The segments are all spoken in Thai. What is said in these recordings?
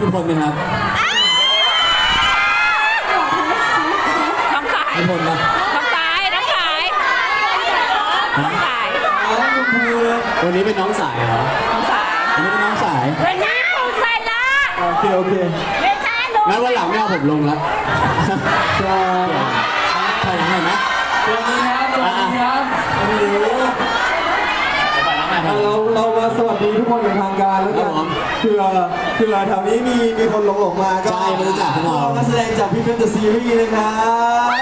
วันนี้พี่พลนะครับน้องสายพี่พลนะน้องสายน้องสายน้องสายแล้วชมพูเลยวันนี้เป็นน้องสายเหรอน้องสายวันนี้เป็นน้องสายเป็นน้ำปูใส่ละโอเคโอเคเป็นชาหนูงั้นวันหลังไม่เอาผมลงแล้วจะถอยหลังหน่อยไหมสวัสดีครับสวัสดีครับโอ้โห ถอยหลังหน่อยอะเราเรามาสวัสดีทุกคนเป็นทางการแล้วกันเผื่อเผื่อแถวนี้มีมีคนหลงหลงมาก็ใช่ไม่รู้จักพวกเรานักแสดงจากพี่เฟนเดอะซีรีส์นะครับ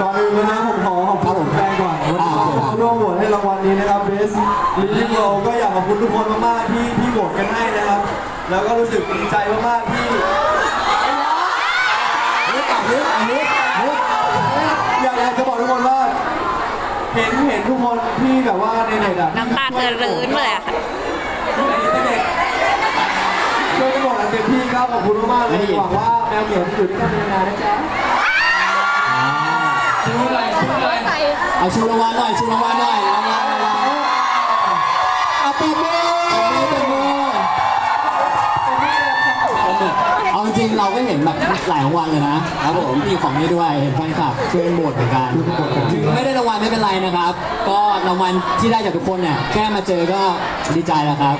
ก่อนอื่นนะผมขอขอบคุณแฟนก่อนวันนี้เขาร่วมโหวตให้รางวัลนี้นะครับ Best Living Role ก็อยากขอบคุณทุกคนมากๆที่ที่โหวตกันให้นะครับ แล้วก็รู้สึกดีใจมากๆที่นึกอะนึกอะนึกนึกอยากอยากจะบอกทุกคนว่า เห็นเห็นทุกคนที่แบบว่าในเน็ตอะน้ำตาเธอรื้นเลยอะค่ะนอินเทอร์เน็ตช่วยกันบอกกันเต็มที่ครับขอบคุณมากๆเลยหวังว่าแมวเหมียวจะอยู่ด้วยกันนานๆนะจ๊ะ ชูเลยชูเลยเอาชูรางวัลหน่อยชูรางวัลหน่อยรางวัลรางวัลเอาปรบมือปรบมือปรบมือเอาจริงเราก็เห็นแบบหลายรางวัลเลยนะครับผมมีของนี้ด้วยเห็นแฟนคลับช่วยโหวตเหมือนกันถึงไม่ได้รางวัลไม่เป็นไรนะครับ ก็รางวัลที่ได้จากทุกคนเนี่ยแค่มาเจอก็ดีใจแล้วครับ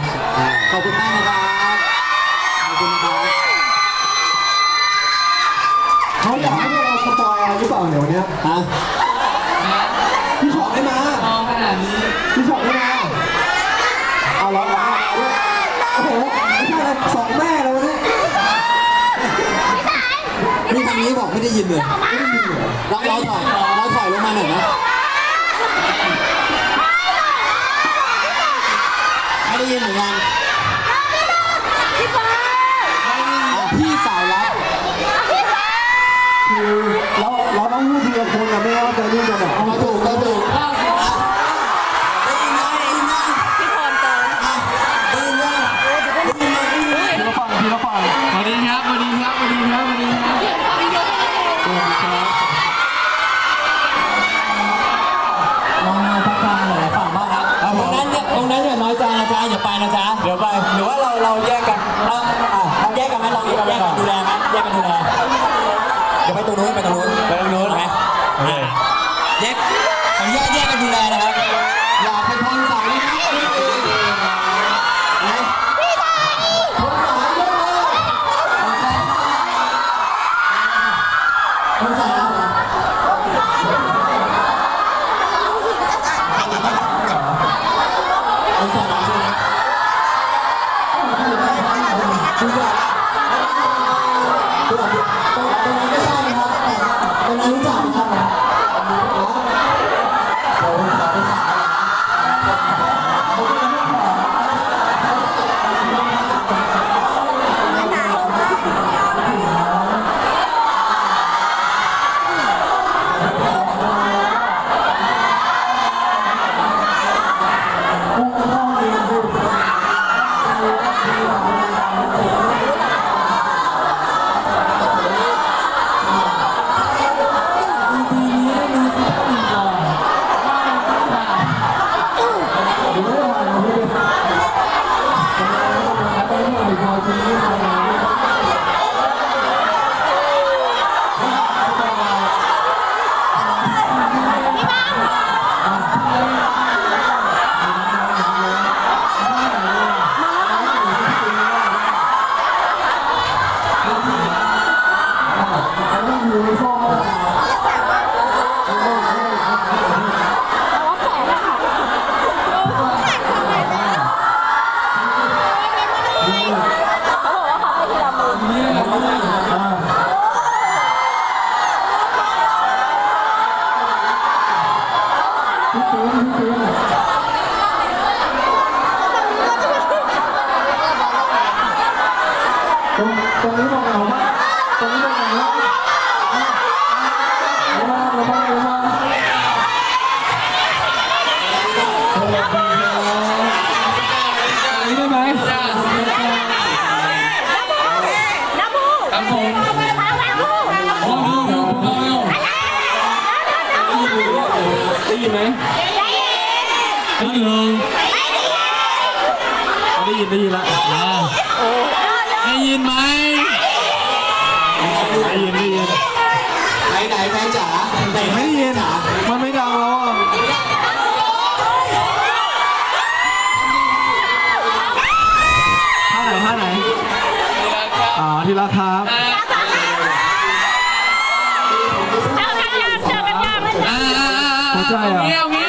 ขอบคุณมากนะครับขอบคุณนะครับเขาอยากให้ อยอะไรหรือเปล่าเดี๋ยววันเนี้ยฮะพี่ชอตได้มา มองขนาดนี้พี่ชอตได้มาเอาเราเอาเอาด้วยโอ้โหไม่ใช่อะไรสองแม่แล้ววันนี้นี่ทางนี้บอกไม่ได้ยินเลยเราเราถอยเราถอยลงมาหน่อยนะ ไม่ได้ยินเหมือนกันพี่บอลอะพี่สาวรัก คือ เราเราต้องพูดทีละคนนะไม่งั้นเราจะยุ่งกันอะมาถูกมาถูกอะได้ยินยังได้ยินยังพี่พรเจออะได้ยินยังได้ยินยังได้ยินยังทีละฝั่งทีละฝั่งสวัสดีครับสวัสดีครับสวัสดีครับสวัสดีครับลองมาทักทายหลายฝั่งบ้างครับตรงนั้นเนี่ยตรงนั้นอย่าน้อยใจนะจ๊ะอย่าไปนะจ๊ะเดี๋ยวไปหรือว่าเราเราแยกกันเราอะเราแยกกันไหมลองแยกกันดูแลไหมแยกกันดูแลเดี๋ยวไปตรงนู้นไปตรงนู้น คุณ นไหมได้ยินได้ยินได้ยินละได้ยินไหมได้ยินได้ยินไหนไหนแม่จ๋าไหนไม่ได้ยินมัน ใจเหรอ เอางี้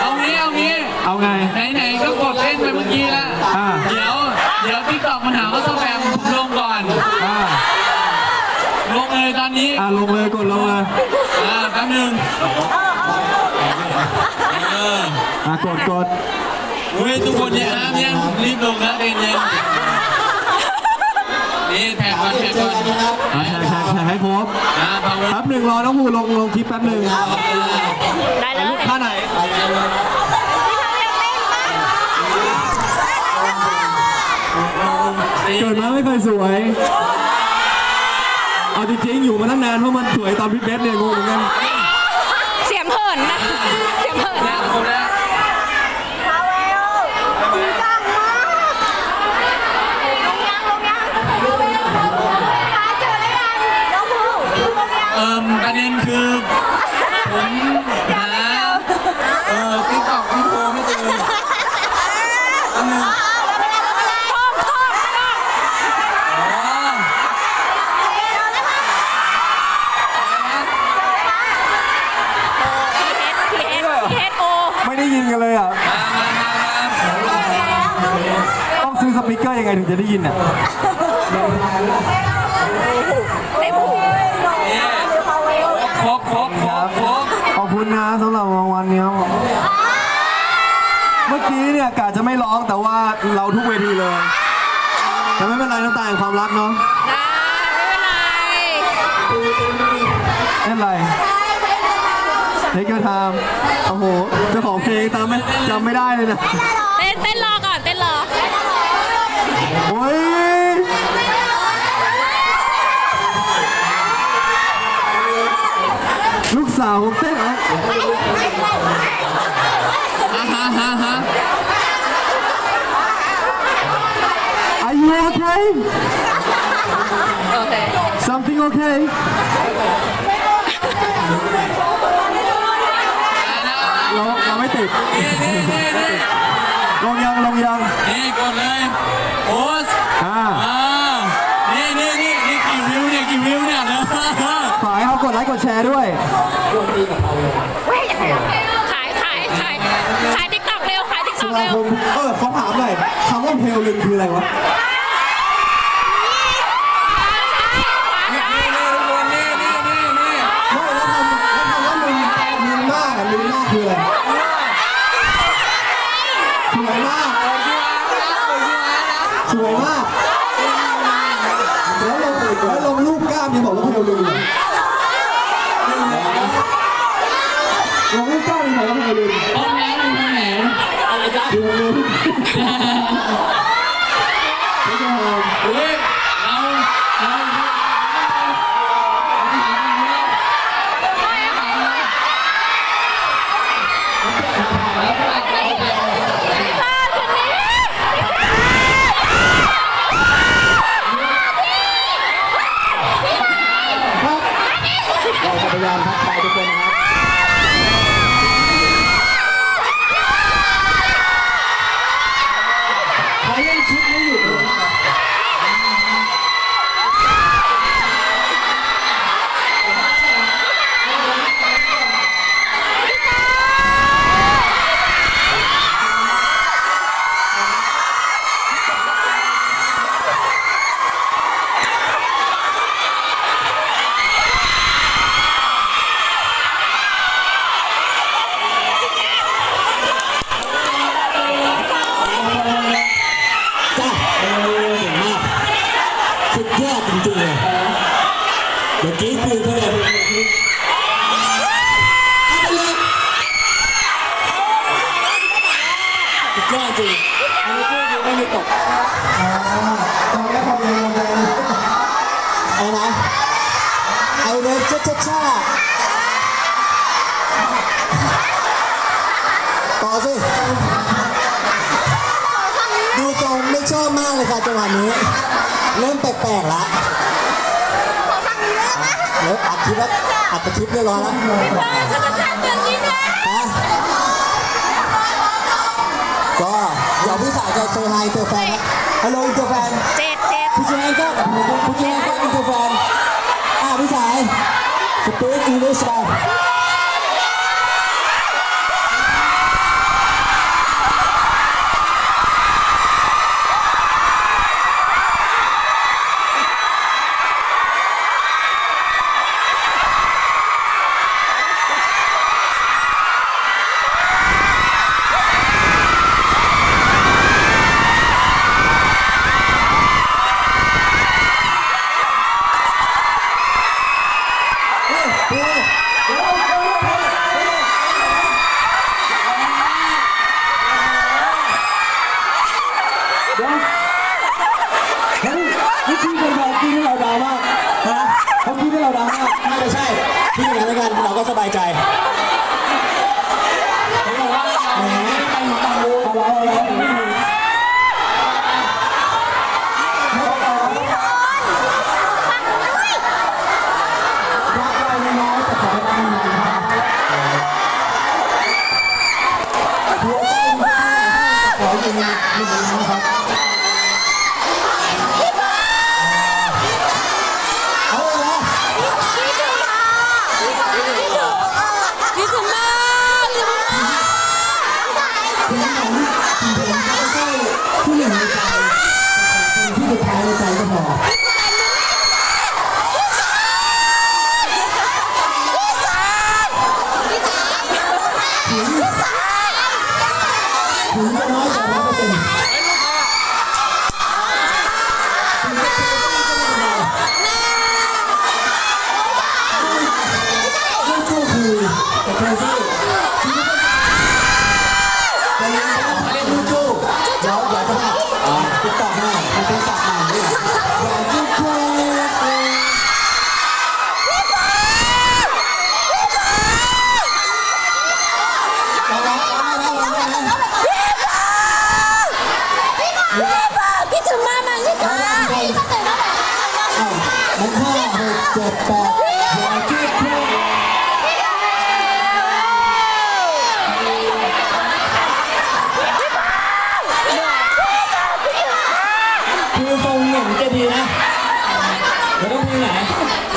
เอางี้เอางี้เอาไง ไหนๆก็กดเล่นไปเมื่อกี้แล้วอ่า เดี๋ยวเดี๋ยวติ๊กต็อกมันหาว่าสแปมลงก่อนอ่าลงเลยตอนนี้อ่าลงเลยกดลงเลยอ่าแป๊บนึงเอออ่ากดกดเฮ้ยทุกคนเนี่ยห้ามยังรีบลงนะเย็นเย็น นี่แท็กก่อนแท็กก่อนอ่าแท็กแท็กแท็กให้ครบอ่าพาวเวอแป๊ร์บหนึ่งรอน้องภูลงลงคลิปแป๊บหนึ่งได้เลยท่าไหนเกิดมาไม่เคยสวย เอาจริงๆอยู่มาตั้งนานเพราะมันสวยตอนพี่เบสเนี่ยงงเหมือนกัน เสียงเหินนะ เสียงเหินแล้วครบแล้ว เอิ่มประเด็นคือ ผมหาเอ่อติ๊กต็อกที่โทรไม่เจออันหนึ่งอ๋อ พีเอสพีเอสโอ ไม่ได้ยินกันเลยอะ มามามามา ต้องซื้อสปีกเกอร์ ยังไงถึงจะได้ยินอะได้ผูเนี่ยครบครบครบครบขอบคุณนะสำหรับรางวัลนี้ยเมื่อกี้เนี่ยกะจะไม่ร้องแต่ว่าเราทุกเวทีเลยแต่ไม่เป็นไรน้ำตาแห่งความรักเนาะไม่เป็นไรไม่เป็นไรเทคเกอร์ไทม์โอ้โหเจ้าของเพลงตามไม่จำไม่ได้เลยนะ โอ้ยลูกสาวผมเต้นเหรอฮ่าฮ่าฮ่าฮ่า Are you okay โอเค Something okay เราเราไม่ติดนี่นี่นี่นี่ ลงยังลงยังนี่กดเลยโพสต์อ่าอ่านี่นี่นี่นี่กี่วิวเนี่ยกี่วิวเนี่ยนะขอให้เขากดไลค์กดแชร์ด้วย ขายขายขายขายติ๊กต็อกเร็วขายติ๊กต็สอกมาเร็วคมเออขอถามหน่อยคำว่าเพลลึงคืออะไรวะนี่นี่ทุกคนนี่นี่นี่นี่ไม่แล้วคำแล้วคำว่าลึงลึงมากอะลึงมากคืออะไรสวยมาก สวยมาก แล้วลงแล้วลงรูปกล้ามยังบอกว่าเพลลึงเลยลงรู นี้ เริ่มแปลกๆละขอทางนี้ได้ไหมเดี๋ยวอัดคลิปแล้วอัดคลิปเรียบร้อยแล้วจะต้องทำอย่างนี้นะก็เดี๋ยวพี่สาวจะเซอร์ไฮเตอร์แฟนฮัลโหลอินเตอร์แฟนเจ็ดเจ็ดผู้ชายก็ผู้ชายก็อินเตอร์แฟนอ่าพี่สายสปีกอังกฤษไป ก็สบายใจ 你来，我都ย来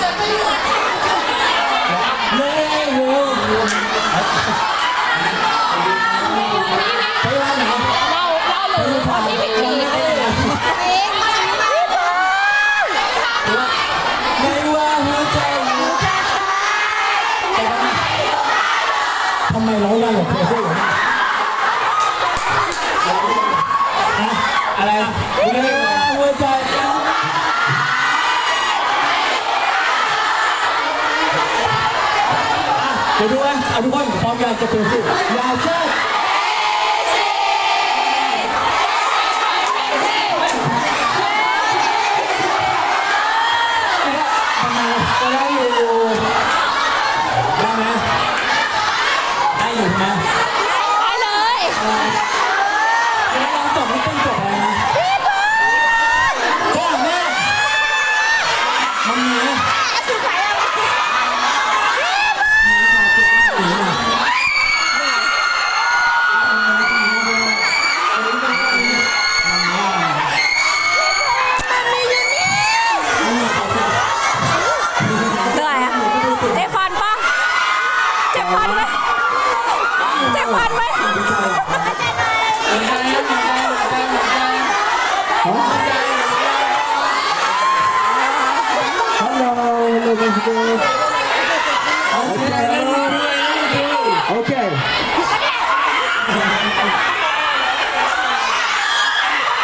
ทุกคนพร้อมยังจะเปิดสิยาวช้ Merry Christmas. Okay. okay. ห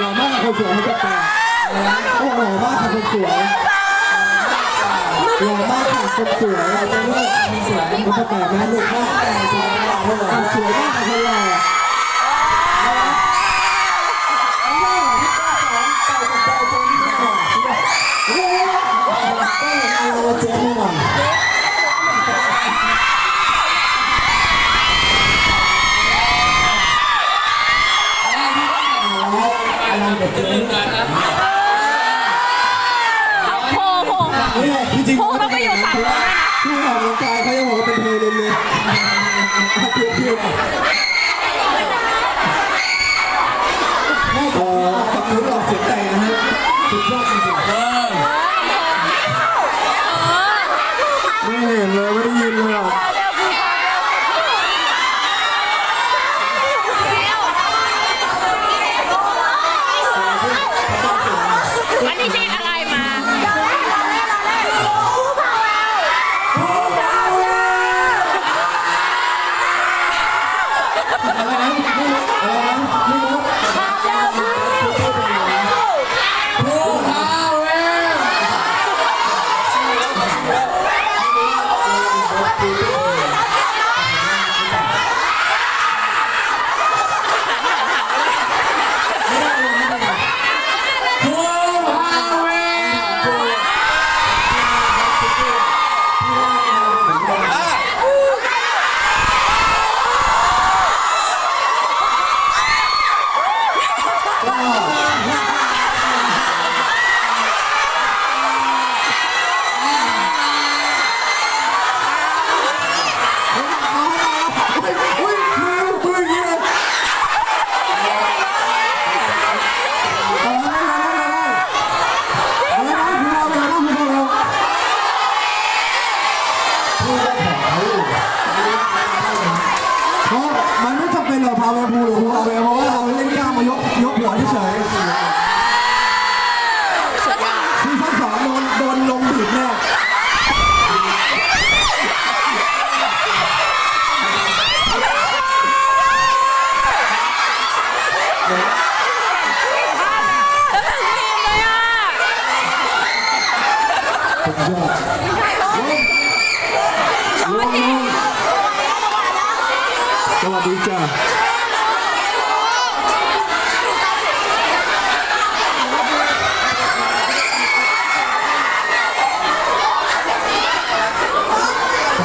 ล่อมากคนสวยให้กับตาเขาบอกหล่อมากคนสวย เร็วมากค่ะคนสวยนะลูกมีสวยลูกประกาศนะลูกว่าความสวยมากค่ะคนหล่อเจ๊หน่อยังกายเขายังบอกว่าเป็นเพลิเลยผิดผิด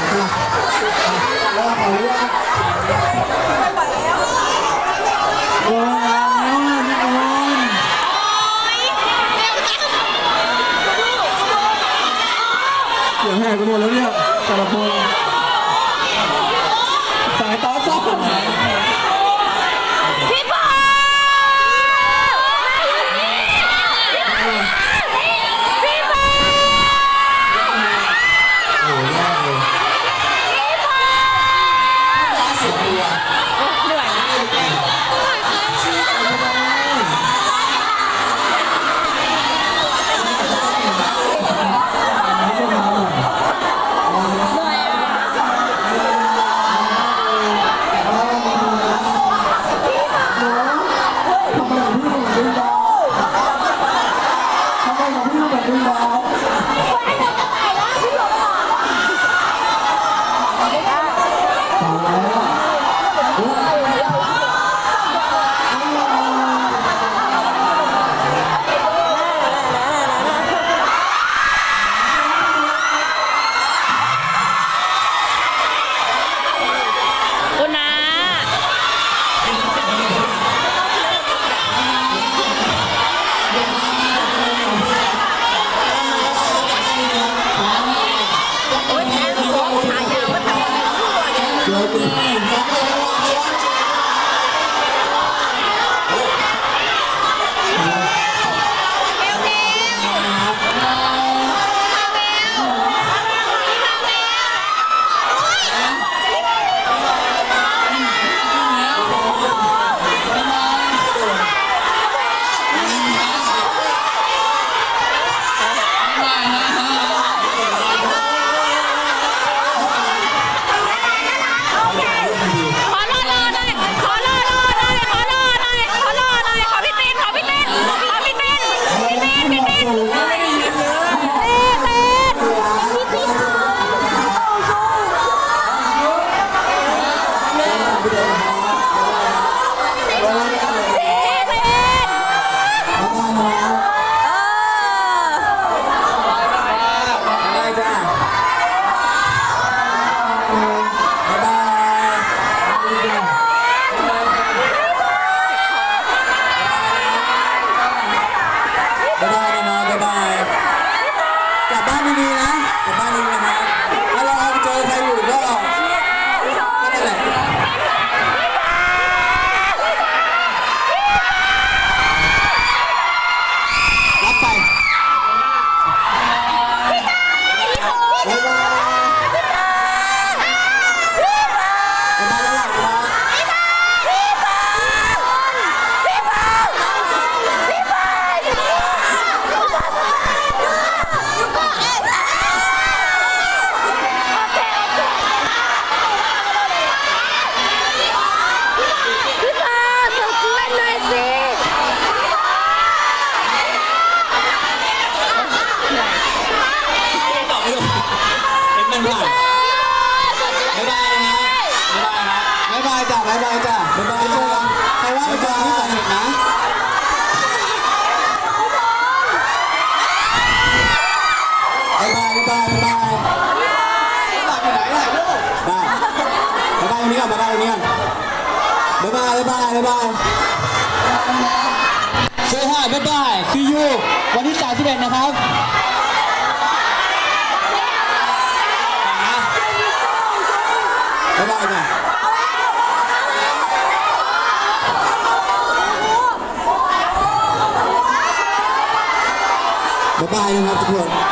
เสียงแห่กันหมดแล้วเนี่ยแต่ละคน นี้ก่อนบ๊ายบายตนี่อบ๊ายบายบ๊ายบายบ๊ยบเซฮายบ๊ายบายซียูวันที่31นะครับบ๊ายบายนะบ๊ายบายนะครับทุกคน